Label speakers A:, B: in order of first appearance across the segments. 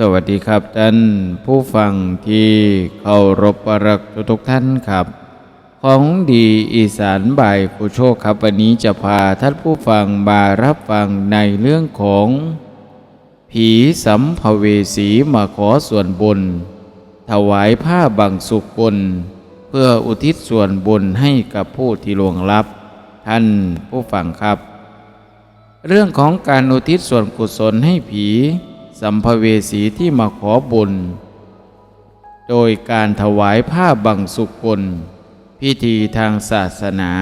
A: สวัสดีครับท่านผู้ฟังที่เคารพรักทุกท่านครับ ของดีอีสานบ่ายครูโชคครับวันนี้จะพาท่านผู้ฟังมารับฟังในเรื่องของ ผีสัมภเวสีมาขอส่วนบุญถวายผ้าบังสุกุลเพื่ออุทิศส่วนบุญให้กับผู้ที่ลวงลับ ท่านผู้ฟังครับ เรื่องของการอุทิศส่วนกุศลให้ผี สัมภเวสีที่มาขอบุญ โดยการถวายผ้าบังสุกุล พิธีทางศาสนา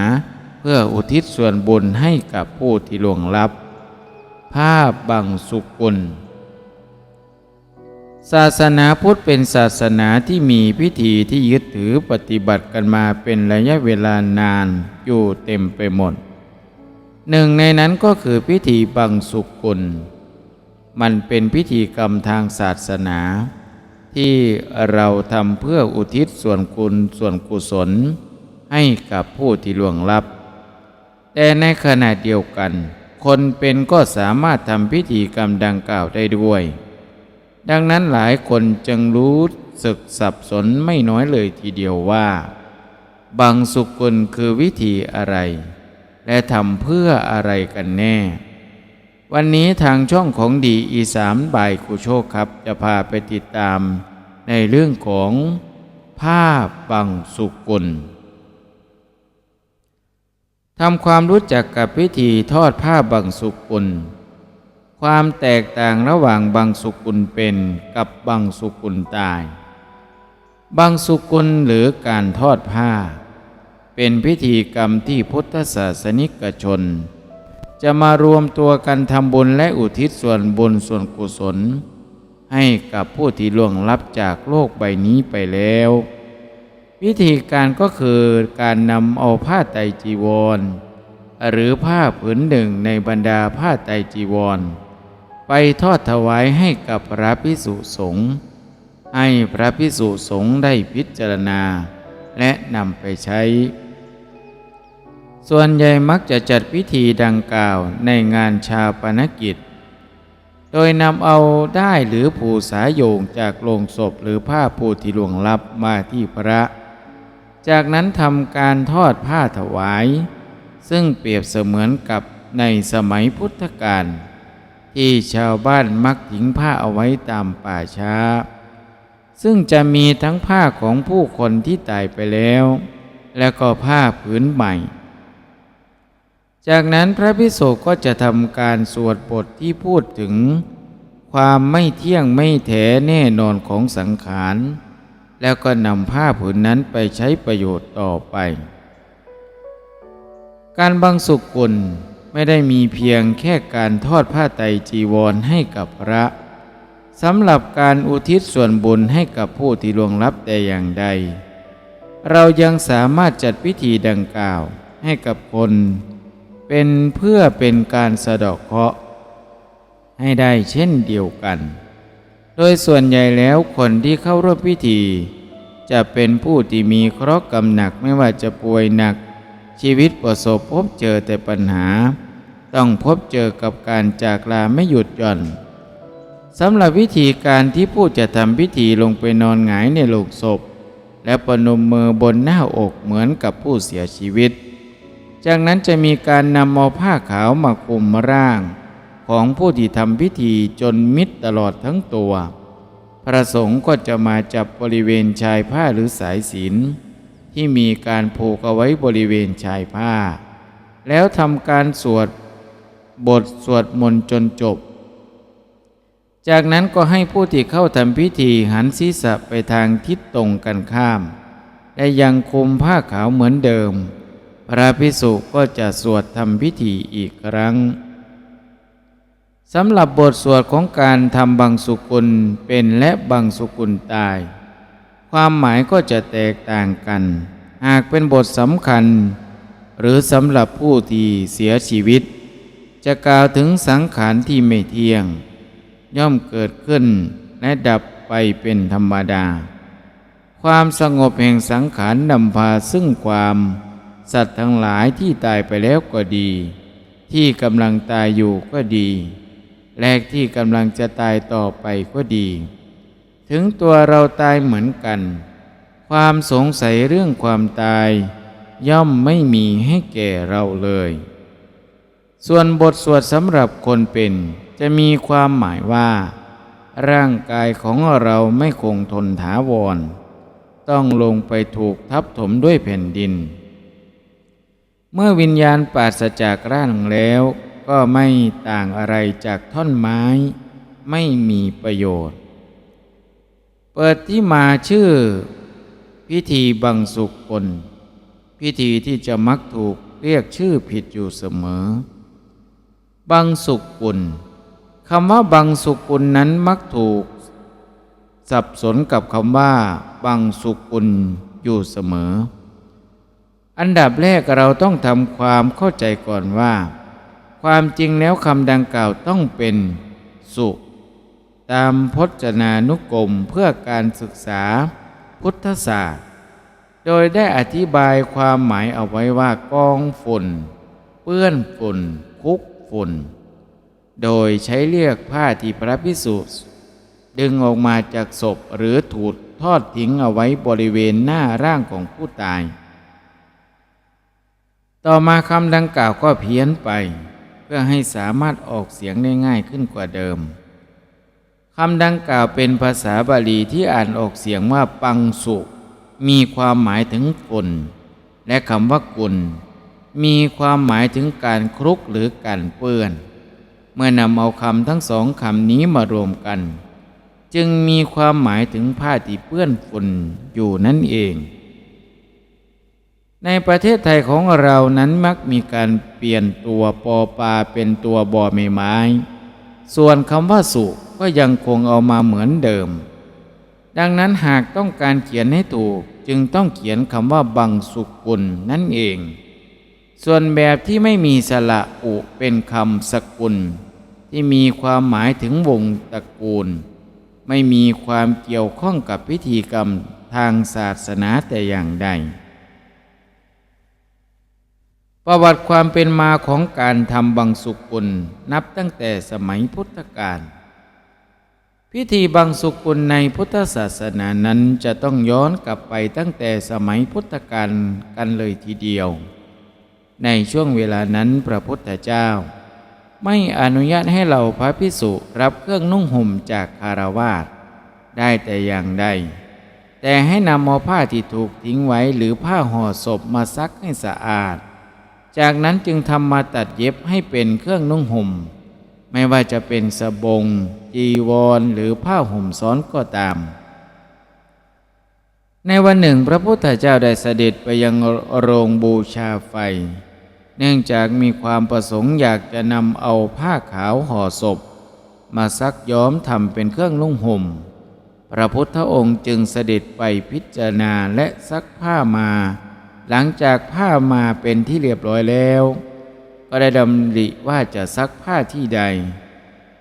A: เพื่ออุทิศส่วนบุญให้กับผู้ที่ล่วงลับ ผ้าบังสุกุล ศาสนาพุทธเป็นศาสนาที่มีพิธีที่ยึดถือปฏิบัติกันมาเป็นระยะเวลานานอยู่เต็มไปหมดหนึ่งในนั้นก็คือพิธีบังสุกุล มันเป็นพิธีกรรมทางศาสนา ที่เราทำเพื่ออุทิศส่วนคุณส่วนกุศล ให้กับผู้ที่ล่วงลับ แต่ในขณะเดียวกัน คนเป็นก็สามารถทำพิธีกรรมดังกล่าวได้ด้วย ดังนั้นหลายคนจึงรู้สึกสับสนไม่น้อยเลยทีเดียวว่าบังสุกุลคือวิธีอะไร และทำเพื่ออะไรกันแน่ วันนี้ทางช่องของดีอีสามบ่ายครูโชคครับ จะพาไปติดตามในเรื่องของผ้าบังสุกุลทำความรู้จักกับพิธีทอดผ้าบังสุกุล ความแตกต่างระหว่างบังสุกุลเป็นกับบังสุกุลตาย บังสุกุลหรือการทอดผ้า เป็นพิธีกรรมที่พุทธศาสนิกชน จะมารวมตัวกันทำบุญและอุทิศส่วนบุญส่วนกุศล ให้กับผู้ที่ล่วงลับจากโลกใบนี้ไปแล้ว วิธีการก็คือการนำเอาผ้าไตจีวร หรือผ้าผืนหนึ่งในบรรดาผ้าไตจีวร ไปทอดถวายให้กับพระพิสุสงฆ์ให้พระพิสุสงฆ์ได้พิจารณา และนำไปใช้ ส่วนใหญ่มักจะจัดพิธีดังกล่าวในงานชาปนกิจ โดยนำเอาได้หรือผูสายโยงจากโลงศพหรือผ้าปูที่หลวงลับมาที่พระ จากนั้นทำการทอดผ้าถวาย ซึ่งเปรียบเสมือนกับในสมัยพุทธกาลที่ชาวบ้านมักทิ้งผ้าเอาไว้ตามป่าช้า ซึ่งจะมีทั้งผ้าของผู้คนที่ตายไปแล้ว และก็ผ้าผืนใหม่ จากนั้นพระพิสุก็จะทำการสวดบทที่พูดถึง ความไม่เที่ยงไม่แท้แน่นอนของสังขาร แล้วก็นำผ้าผืนนั้นไปใช้ประโยชน์ต่อไป การบังสุกุลไม่ได้มีเพียงแค่การทอดผ้าไตจีวรให้กับพระสำหรับการอุทิศส่วนบุญให้กับผู้ที่ล่วงลับแต่อย่างใด เรายังสามารถจัดพิธีดังกล่าวให้กับคน เป็นเพื่อเป็นการสะดอกเคราะห์ให้ได้เช่นเดียวกัน โดยส่วนใหญ่แล้วคนที่เข้าร่วมพิธี จะเป็นผู้ที่มีเคราะห์กรรมหนักไม่ว่าจะป่วยหนัก ชีวิตประสบพบเจอแต่ปัญหา ต้องพบเจอกับการจากลาไม่หยุดหย่อนสำหรับวิธีการที่ผู้จะทำพิธีลงไปนอนหงายในโลงศพ และประนมมือบนหน้าอกเหมือนกับผู้เสียชีวิต จากนั้นจะมีการนำเอาผ้าขาวมาคลุมร่าง ของผู้ที่ทำพิธีจนมิดตลอดทั้งตัว พระสงฆ์ก็จะมาจับบริเวณชายผ้าหรือสายศีลที่มีการผูกเอาไว้บริเวณชายผ้า แล้วทำการสวดบทสวดมนต์จนจบ จากนั้นก็ให้ผู้ที่เข้าทำพิธีหันศีรษะไปทางทิศตรงกันข้าม และยังคุมผ้าขาวเหมือนเดิม พระพิสุก็จะสวดทำพิธีอีกครั้งสำหรับบทสวดของการทำบังสุกุลเป็นและบังสุกุลตาย ความหมายก็จะแตกต่างกัน หากเป็นบทสำคัญ หรือสำหรับผู้ที่เสียชีวิต จะกล่าวถึงสังขารที่ไม่เที่ยง ย่อมเกิดขึ้นและดับไปเป็นธรรมดา ความสงบแห่งสังขารนำพาซึ่งความ สัตว์ทั้งหลายที่ตายไปแล้วก็ดี ที่กำลังตายอยู่ก็ดี แลกที่กำลังจะตายต่อไปก็ดี ถึงตัวเราตายเหมือนกัน ความสงสัยเรื่องความตาย ย่อมไม่มีให้แก่เราเลย ส่วนบทสวดสำหรับคนเป็นจะมีความหมายว่า ร่างกายของเราไม่คงทนถาวร ต้องลงไปถูกทับถมด้วยแผ่นดิน เมื่อวิญญาณปราศจากร่างแล้ว ก็ไม่ต่างอะไรจากท่อนไม้ ไม่มีประโยชน์ เปิดที่มาชื่อ พิธีบังสุกุลพิธีที่จะมักถูกเรียกชื่อผิดอยู่เสมอ บังสุกุลคำว่าบังสุกุลนั้นมักถูก สับสนกับคำว่า บังสุกุลอยู่เสมอ อันดับแรกเราต้องทำความเข้าใจก่อนว่า ความจริงแล้วคำดังกล่าวต้องเป็นสุตามพจนานุกรมเพื่อการศึกษาพุทธศาสตร์ โดยได้อธิบายความหมายเอาไว้ว่ากองฝุ่น เปื้อนฝุ่น คุกฝุ่น โดยใช้เรียกผ้าที่พระพิสุดึงออกมาจากศพหรือถูดทอดทิ้งเอาไว้บริเวณหน้าร่างของผู้ตาย ต่อมาคำดังกล่าวก็เพี้ยนไป เพื่อให้สามารถออกเสียงได้ง่ายขึ้นกว่าเดิมคำดังกล่าวเป็นภาษาบาลีที่อ่านออกเสียงว่าปังสุมีความหมายถึงฝนและคำว่ากุล มีความหมายถึงการคลุกหรือการเปื้อน เมื่อนำเอาคำทั้งสองคำนี้มารวมกัน จึงมีความหมายถึงผ้าที่เปื้อนฝุ่นอยู่นั่นเอง ในประเทศไทยของเรานั้นมักมีการเปลี่ยนตัวปอปลาเป็นตัวบอใบไม้ ส่วนคำว่าสุก็ยังคงเอามาเหมือนเดิม ดังนั้นหากต้องการเขียนให้ถูกจึงต้องเขียนคำว่าบังสุกุลนั่นเอง ส่วนแบบที่ไม่มีสระอุเป็นคำสกุล ที่มีความหมายถึงวงตระกูล ไม่มีความเกี่ยวข้องกับพิธีกรรมทางศาสนาแต่อย่างใด ประวัติความเป็นมาของการทำบังสุกุลนับตั้งแต่สมัยพุทธกาลพิธีบังสุกุลในพุทธศาสนานั้นจะต้องย้อนกลับไปตั้งแต่สมัยพุทธกาลกันเลยทีเดียว ในช่วงเวลานั้นพระพุทธเจ้า ไม่อนุญาตให้เราพระพิสุรับเครื่องนุ่งห่มจากคารวาสได้แต่อย่างใดแต่ให้นำเอผ้าที่ถูกทิ้งไว้หรือผ้าห่อศพมาซักให้สะอาด จากนั้นจึงทำมาตัดเย็บให้เป็นเครื่องนุ่งห่ม ไม่ว่าจะเป็นสบง จีวร หรือผ้าห่มซ้อนก็ตาม ในวันหนึ่งพระพุทธเจ้าได้เสด็จไปยังโรงบูชาไฟ เนื่องจากมีความประสงค์อยากจะนำเอาผ้าขาวห่อศพ มาซักย้อมทำเป็นเครื่องนุ่งห่ม พระพุทธองค์จึงเสด็จไปพิจารณาและซักผ้ามา หลังจากผ้ามาเป็นที่เรียบร้อยแล้ว ก็ได้ดำริว่าจะซักผ้าที่ใด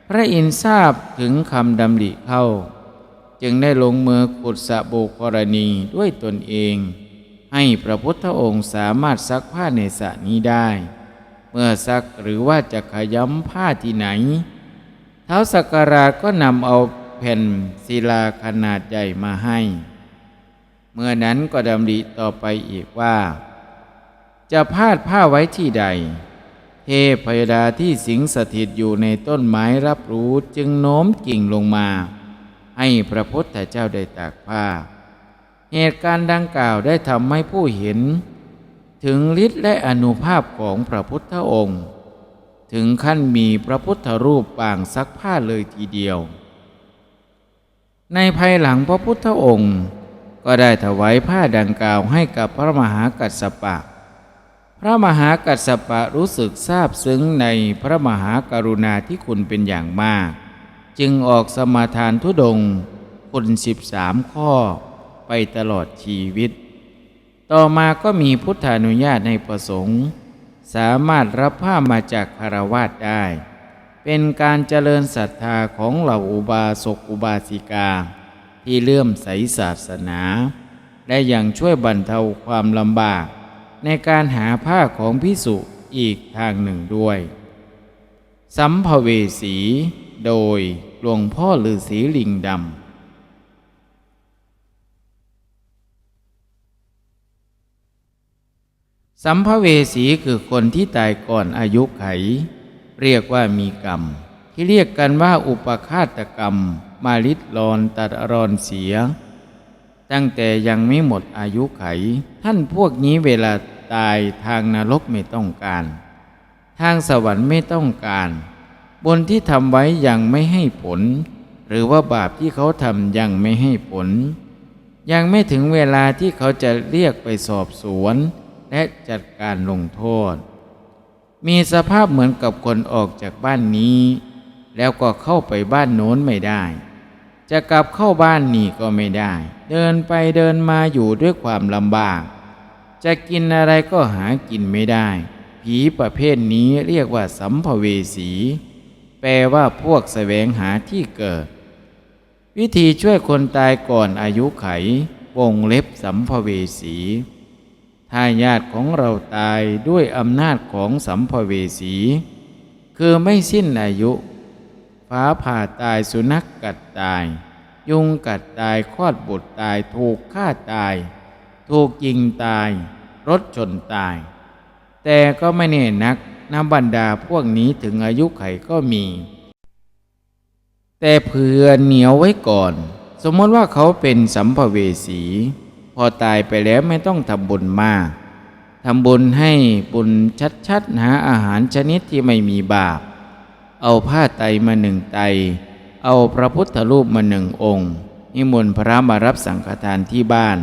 A: พระอินทร์ทราบถึงคำดำริเข้า จึงได้ลงมือขุดสระบุกรณีด้วยตนเอง ให้พระพุทธองค์สามารถซักผ้าในสระนี้ได้ เมื่อซักหรือว่าจะขย้ำผ้าที่ไหน เท้าสักการะก็นำเอาแผ่นศิลาขนาดใหญ่มาให้ เมื่อนั้นก็ดำริต่อไปอีกว่า จะพาดผ้าไว้ที่ใด เทพยดาที่สิงสถิตอยู่ในต้นไม้รับรู้จึงโน้มกิ่งลงมา ให้พระพุทธเจ้าได้ตากผ้า เหตุการณ์ดังกล่าวได้ทำให้ผู้เห็น ถึงฤทธิ์และอนุภาพของพระพุทธองค์ ถึงขั้นมีพระพุทธรูปปางซักผ้าเลยทีเดียว ในภายหลังพระพุทธองค์ ก็ได้ถวายผ้าดังกล่าวให้กับพระมหากัสสปะ พระมหากัสสปะรู้สึกซาบซึ้งในพระมหากรุณาที่คุณเป็นอย่างมาก จึงออกสมาทานทุดงคุณสิบสามข้อไปตลอดชีวิต ต่อมาก็มีพุทธานุญาตให้ประสงค์ สามารถรับผ้ามาจากคารวาสได้ เป็นการเจริญศรัทธาของเหล่าอุบาสกอุบาสิกา ที่เลื่อมใสศาสนา และยังช่วยบรรเทาความลำบาก ในการหาผ้าของพิสุอีกทางหนึ่งด้วย สัมภเวสี โดยหลวงพ่อฤาษีลิงดำสัมภเวสีคือคนที่ตายก่อนอายุไข เรียกว่ามีกรรม ที่เรียกกันว่าอุปฆาตกรรม มาลิดรอนตัดรอนเสีย ตั้งแต่ยังไม่หมดอายุไข ท่านพวกนี้เวลาตายทางนรกไม่ต้องการ ทางสวรรค์ไม่ต้องการ บนที่ทำไว้ยังไม่ให้ผล หรือว่าบาปที่เขาทำยังไม่ให้ผล ยังไม่ถึงเวลาที่เขาจะเรียกไปสอบสวน และจัดการลงโทษ มีสภาพเหมือนกับคนออกจากบ้านนี้แล้วก็เข้าไปบ้านโน้นไม่ได้ จะกลับเข้าบ้านนี่ก็ไม่ได้ เดินไปเดินมาอยู่ด้วยความลำบาก จะกินอะไรก็หากินไม่ได้ ผีประเภทนี้เรียกว่าสัมภเวสี แปลว่าพวกแสวงหาที่เกิด วิธีช่วยคนตายก่อนอายุไข วงเล็บสัมภเวสีถ้าญาติของเราตายด้วยอำนาจของสัมภเวสี คือไม่สิ้นอายุ ฟ้าผ่าตายสุนัขกกัดตาย ยุงกัดตายคลอดบุตรตายถูกฆ่าตาย ถูกยิงตาย รถชนตาย แต่ก็ไม่แน่นักนบรรดาพวกนี้ถึงอายุไขก็มี แต่เผื่อเหนียวไว้ก่อน สมมติว่าเขาเป็นสัมภเวสี พอตายไปแล้วไม่ต้องทำบุญมากทำบุญให้บุญชัดๆหาอาหารชนิดที่ไม่มีบาป เอาผ้าไตมาหนึ่งไต เอาพระพุทธรูปมาหนึ่งองค์ นิมนต์พระมารับสังฆทานที่บ้าน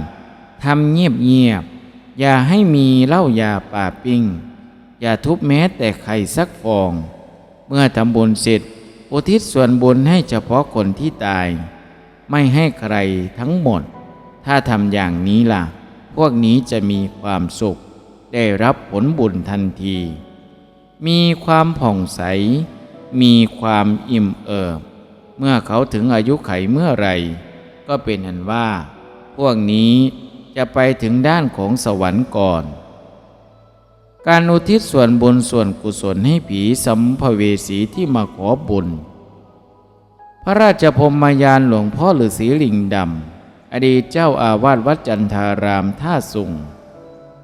A: ทำเงียบๆอย่าให้มีเหล้ายาป่าปิ้ง อย่าทุบแม้แต่ไข่สักฟอง เมื่อทำบุญเสร็จ อุทิศส่วนบุญให้เฉพาะคนที่ตาย ไม่ให้ใครทั้งหมด ถ้าทำอย่างนี้ล่ะ พวกนี้จะมีความสุข ได้รับผลบุญทันที มีความผ่องใส มีความอิ่มเอิบเมื่อเขาถึงอายุไขเมื่อไรก็เป็นอันว่า พวกนี้จะไปถึงด้านของสวรรค์ก่อน การอุทิศส่วนบุญส่วนกุศลให้ผีสัมภเวสีที่มาขอบุญ พระราชพรหมยานหลวงพ่อฤาษีลิงดำอดีตเจ้าอาวาสวัดจันทารามท่าสุง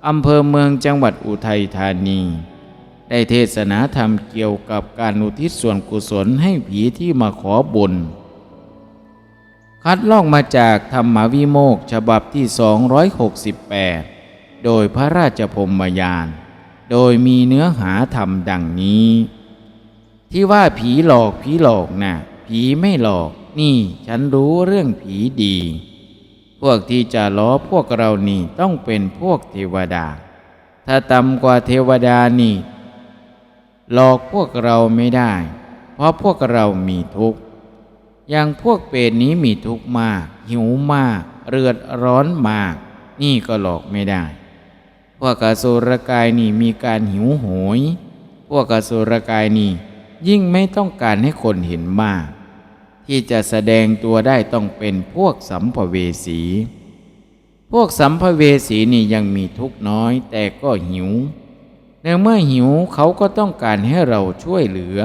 A: อำเภอเมืองจังหวัดอุทัยธานี ได้เทศนาธรรมเกี่ยวกับการอุทิศส่วนกุศลให้ผีที่มาขอบุญ คัดลอกมาจากธรรมวิโมกข์ฉบับที่ 268 โดยพระราชพรมยาน โดยมีเนื้อหาธรรมดังนี้ ที่ว่าผีหลอกผีหลอกนะ่ะผีไม่หลอกนี่ฉันรู้เรื่องผีดี พวกที่จะล้อพวกเรานี่ต้องเป็นพวกเทวดา ถ้าต่ำกว่าเทวดานี่ หลอกพวกเราไม่ได้ เพราะพวกเรามีทุกข์ อย่างพวกเปรตนี้มีทุกข์มาก หิวมาก เรือดร้อนมาก นี่ก็หลอกไม่ได้ พวกอสุรกายนี่มีการหิวโหย พวกอสุรกายนี่ยิ่งไม่ต้องการให้คนเห็นมาก ที่จะแสดงตัวได้ต้องเป็นพวกสัมภเวสี พวกสัมภเวสีนี่ยังมีทุกข์น้อยแต่ก็หิว ในเมื่อหิวเขาก็ต้องการให้เราช่วยเหลือ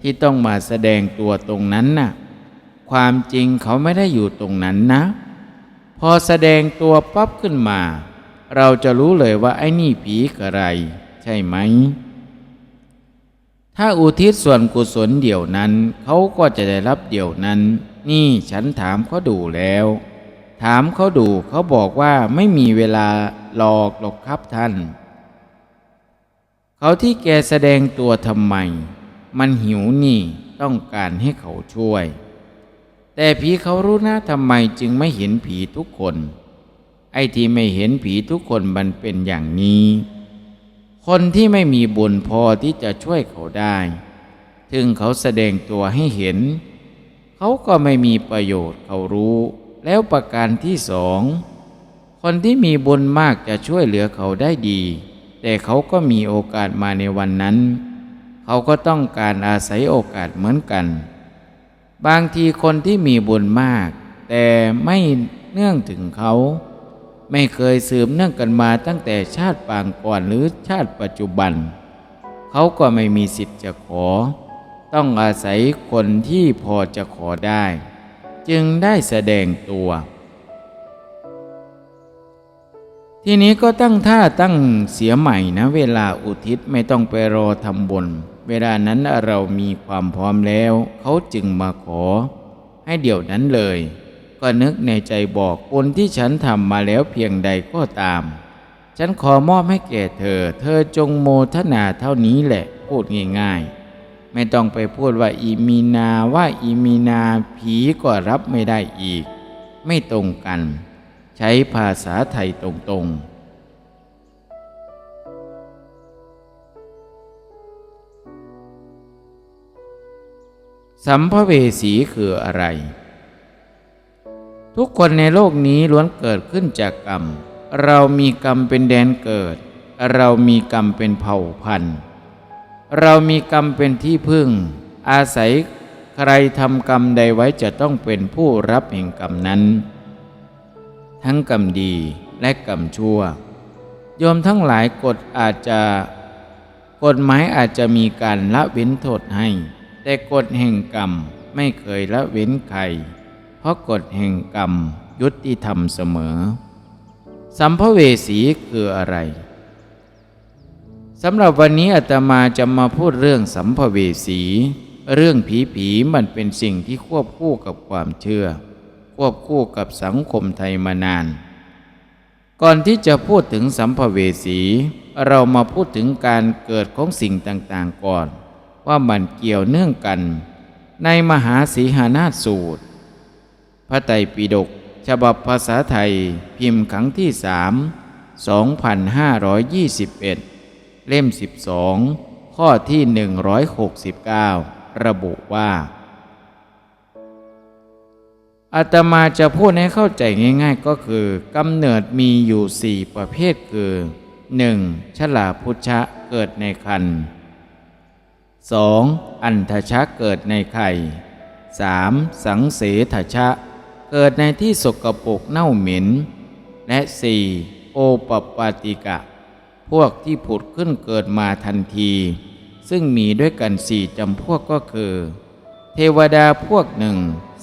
A: ที่ต้องมาแสดงตัวตรงนั้นน่ะ ความจริงเขาไม่ได้อยู่ตรงนั้นนะ พอแสดงตัวปั๊บขึ้นมา เราจะรู้เลยว่าไอ้นี่ผีกระไร ใช่ไหม ถ้าอุทิศส่วนกุศลเดี่ยวนั้น เขาก็จะได้รับเดี่ยวนั้น นี่ฉันถามเขาดูแล้ว ถามเขาดูเขาบอกว่าไม่มีเวลาหลอกหรอกครับท่าน เขาที่แกแสดงตัวทำไม มันหิวนี่ต้องการให้เขาช่วย แต่ผีเขารู้นะทำไมจึงไม่เห็นผีทุกคน ไอ้ที่ไม่เห็นผีทุกคนมันเป็นอย่างนี้ คนที่ไม่มีบุญพอที่จะช่วยเขาได้ ถึงเขาแสดงตัวให้เห็น เขาก็ไม่มีประโยชน์เขารู้ แล้วประการที่สองคนที่มีบุญมากจะช่วยเหลือเขาได้ดี แต่เขาก็มีโอกาสมาในวันนั้น เขาก็ต้องการอาศัยโอกาสเหมือนกัน บางทีคนที่มีบุญมาก แต่ไม่เนื่องถึงเขา ไม่เคยสืบเนื่องกันมาตั้งแต่ชาติปางก่อนหรือชาติปัจจุบัน เขาก็ไม่มีสิทธิ์จะขอ ต้องอาศัยคนที่พอจะขอได้ จึงได้แสดงตัว ทีนี้ก็ตั้งท่าตั้งเสียใหม่นะ เวลาอุทิศไม่ต้องไปรอทำบุญเวลานั้นเรามีความพร้อมแล้ว เขาจึงมาขอ ให้เดี๋ยวนั้นเลย ก็นึกในใจบอกบุญที่ฉันทำมาแล้วเพียงใดก็ตาม ฉันขอมอบให้แก่เธอ เธอจงโมทนาเท่านี้แหละพูดง่ายๆ ไม่ต้องไปพูดว่าอีมีนาว่าอีมีนาผีก็รับไม่ได้อีก ไม่ตรงกัน ใช้ภาษาไทยตรงๆ สัมภเวสีคืออะไร ทุกคนในโลกนี้ล้วนเกิดขึ้นจากกรรม เรามีกรรมเป็นแดนเกิด เรามีกรรมเป็นเผ่าพันธุ์ เรามีกรรมเป็นที่พึ่ง อาศัยใครทำกรรมใดไว้จะต้องเป็นผู้รับแห่งกรรมนั้น ทั้งกรรมดีและกรรมชั่ว โยมทั้งหลายกฎอาจจะกฎหมายอาจจะมีการละเว้นโทษให้ แต่กฎแห่งกรรมไม่เคยละเว้นใคร เพราะกฎแห่งกรรมยุติธรรมเสมอ สัมภเวสีคืออะไรสำหรับวันนี้อาตมาจะมาพูดเรื่องสัมภเวสี เรื่องผีผีมันเป็นสิ่งที่ควบคู่กับความเชื่อ ควบคู่กับสังคมไทยมานาน ก่อนที่จะพูดถึงสัมภเวสี เรามาพูดถึงการเกิดของสิ่งต่างๆก่อน ว่ามันเกี่ยวเนื่องกัน ในมหาสีหานาสูตร พระไตรปิฎกฉบับภาษาไทยพิมพ์ครั้งที่สาม2521 เล่ม 12 ข้อที่ 169 ระบุว่า อาตมาจะพูดให้เข้าใจง่าย ๆ ก็คือกำเนิดมีอยู่สี่ประเภทคือ 1. ชลาพุชะเกิดในคัน 2. อันทชะเกิดในไข่ 3. สังเสทชะ เกิดในที่สกปรกเน่าเหม็น และ 4. โอปปาติกะ พวกที่ผุดขึ้นเกิดมาทันที ซึ่งมีด้วยกันสี่จำพวกก็คือ เทวดาพวกหนึ่ง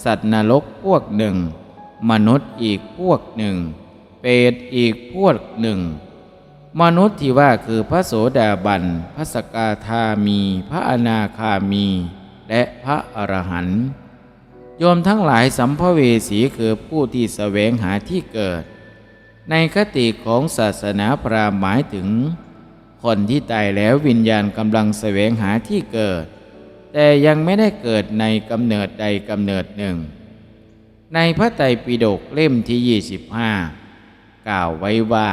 A: สัตว์นรกพวกหนึ่ง มนุษย์อีกพวกหนึ่ง เปรตอีกพวกหนึ่ง มนุษย์ที่ว่าคือพระโสดาบัน พระสกาธามี พระอนาคามี และพระอรหันต์โยมทั้งหลายสัมภเวสีคือผู้ที่แสวงหาที่เกิด ในคติของศาสนาพราหมณ์หมายถึง คนที่ตายแล้ววิญญาณกำลังแสวงหาที่เกิด แต่ยังไม่ได้เกิดในกำเนิดใดกำเนิดหนึ่ง ในพระไตรปิฎกเล่มที่ 25 กล่าวไว้ว่า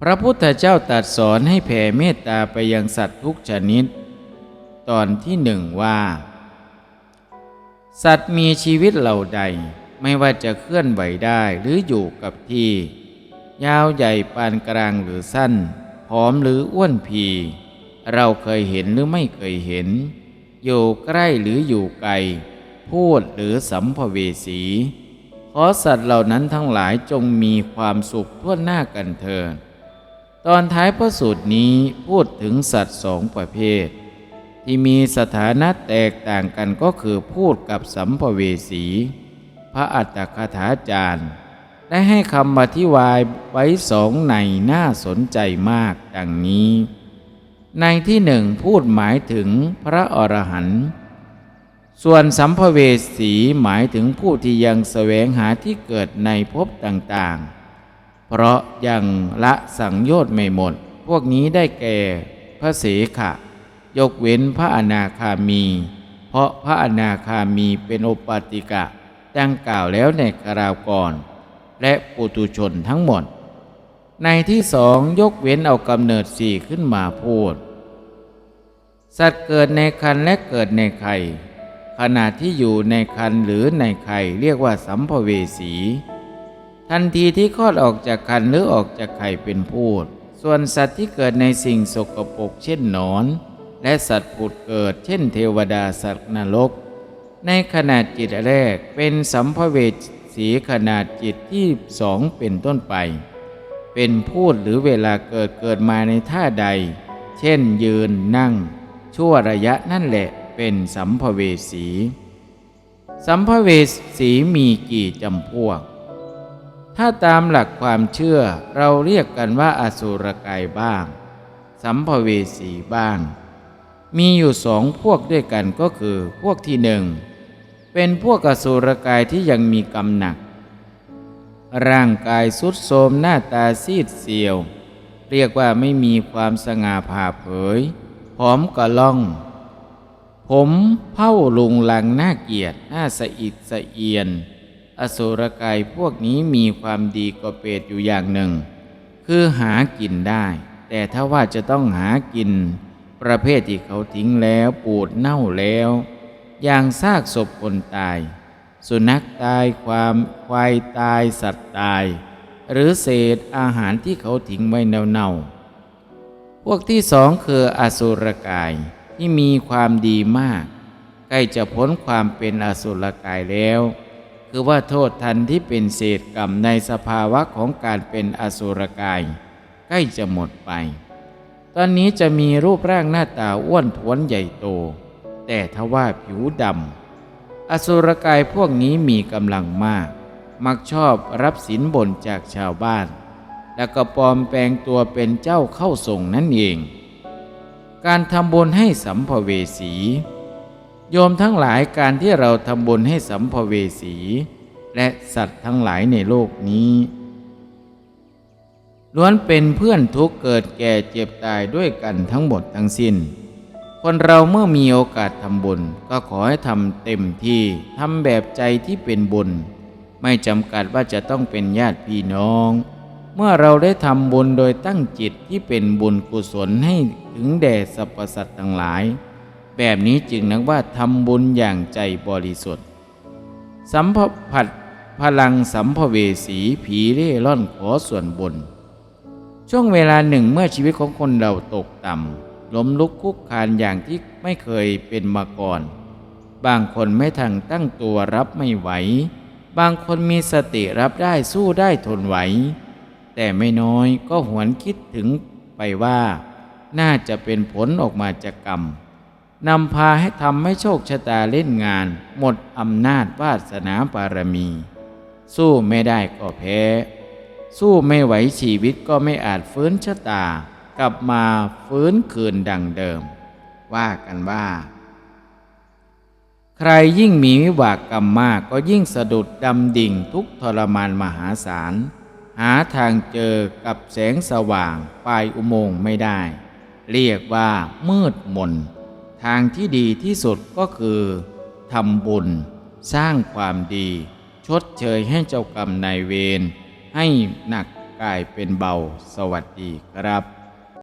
A: พระพุทธเจ้าตรัสสอนให้แผ่เมตตาไปยังสัตว์ทุกชนิด ตอนที่หนึ่งว่า สัตว์มีชีวิตเหล่าใดไม่ว่าจะเคลื่อนไหวได้หรืออยู่กับที่ ยาวใหญ่ปานกลางหรือสั้นผอมหรืออ้วนพี เราเคยเห็นหรือไม่เคยเห็น อยู่ใกล้หรืออยู่ไกล พูดหรือสัมภเวสี ขอสัตว์เหล่านั้นทั้งหลายจงมีความสุขทั่วหน้ากันเถิดตอนท้ายพระสูตรนี้พูดถึงสัตว์สองประเภท ที่มีสถานะแตกต่างกันก็คือพูดกับสัมภเวสี พระอัตถคถาจารย์ ได้ให้คำอธิบายไว้สองในน่าสนใจมากดังนี้ ในที่หนึ่งพูดหมายถึงพระอรหันต์ส่วนสัมภเวสีหมายถึงผู้ที่ยังแสวงหาที่เกิดในภพต่างๆ เพราะยังละสังโยชน์ไม่หมด พวกนี้ได้แก่พระเสขะ ยกเว้นพระอนาคามี เพราะพระอนาคามีเป็นโอปติกะดังกล่าวแล้วในคราวก่อน และปุตุชนทั้งหมด ในที่สองยกเว้นเอากำเนิดสี่ขึ้นมาพูด สัตว์เกิดในคันและเกิดในไข่ขณะที่อยู่ในคันหรือในไข่เรียกว่าสัมภเวสี ทันทีที่คลอดออกจากคันหรือออกจากไข่เป็นพูด ส่วนสัตว์ที่เกิดในสิ่งสกปรกเช่นหนอน และสัตว์ผุดเกิดเช่นเทวดาสัตว์นรก ในขนาดจิตแรกเป็นสัมภเวสีขนาดจิตที่สองเป็นต้นไป เป็นพูดหรือเวลาเกิดเกิดมาในท่าใด เช่นยืนนั่ง ชั่วระยะนั่นแหละเป็นสัมภเวสี สัมภเวสีมีกี่จำพวก ถ้าตามหลักความเชื่อเราเรียกกันว่าอสุรกายบ้าง สัมภเวสีบ้าง มีอยู่สองพวกด้วยกันก็คือพวกที่หนึ่งเป็นพวกอสุรกายที่ยังมีกรรมหนัก ร่างกายสุดโทมหน้าตาซีดเซียว เรียกว่าไม่มีความสง่าผ่าเผย ผอมกระล่อง ผมเผ้าลุงลังน่าเกียดน่าสะอิดสะเอียน อสุรกายพวกนี้มีความดีกว่าเปรตอยู่อย่างหนึ่ง คือหากินได้ แต่ถ้าว่าจะต้องหากิน ประเภทที่เขาทิ้งแล้วปูดเน่าแล้ว อย่างซากศพคนตาย สุนัขตายความควายตายสัตว์ตาย หรือเศษอาหารที่เขาทิ้งไว้เน่าๆ พวกที่สองคืออสุรกายที่มีความดีมาก ใกล้จะพ้นความเป็นอสุรกายแล้ว คือว่าโทษทันที่เป็นเศษกรรมในสภาวะของการเป็นอสุรกาย ใกล้จะหมดไป ตอนนี้จะมีรูปร่างหน้าตาอ้วนท้วนใหญ่โต แต่ทว่าผิวดำอสุรกายพวกนี้มีกำลังมาก มักชอบรับสินบนจากชาวบ้าน แล้วก็ปลอมแปลงตัวเป็นเจ้าเข้าส่งนั่นเอง การทำบุญให้สัมภเวสี โยมทั้งหลายการที่เราทำบุญให้สัมภเวสี และสัตว์ทั้งหลายในโลกนี้ล้วนเป็นเพื่อนทุกเกิดแก่เจ็บตายด้วยกันทั้งหมดทั้งสิ้น คนเราเมื่อมีโอกาสทำบุญ ก็ขอให้ทำเต็มที่ทำแบบใจที่เป็นบุญ ไม่จำกัดว่าจะต้องเป็นญาติพี่น้อง เมื่อเราได้ทำบุญโดยตั้งจิตที่เป็นบุญกุศลให้ถึงแด่สรรพสัตว์ทั้งหลาย แบบนี้จึงนักว่าทำบุญอย่างใจบริสุทธิ์ สัมผัสพลังสัมภเวสีผีเร่ร่อนขอส่วนบุญ ช่วงเวลาหนึ่งเมื่อชีวิตของคนเราตกต่ำล้มลุกคุกคานอย่างที่ไม่เคยเป็นมาก่อน บางคนไม่ทันตั้งตัวรับไม่ไหว บางคนมีสติรับได้สู้ได้ทนไหว แต่ไม่น้อยก็หวนคิดถึงไปว่า น่าจะเป็นผลออกมาจากกรรมนำพาให้ทำให้โชคชะตาเล่นงาน หมดอำนาจวาสนาบารมี สู้ไม่ได้ก็แพ้ สู้ไม่ไหวชีวิตก็ไม่อาจฟื้นชะตา กลับมาฟื้นคืนดังเดิม ว่ากันว่า ใครยิ่งมีวิบากกรรมมากก็ยิ่งสะดุดดำดิ่งทุกทรมานมหาศาล หาทางเจอกับแสงสว่างปลายอุโมงค์ไม่ได้ เรียกว่ามืดมน ทางที่ดีที่สุดก็คือทำบุญ สร้างความดี ชดเชยให้เจ้ากรรมนายเวรให้หนักกลายเป็นเบาสวัสดีครับ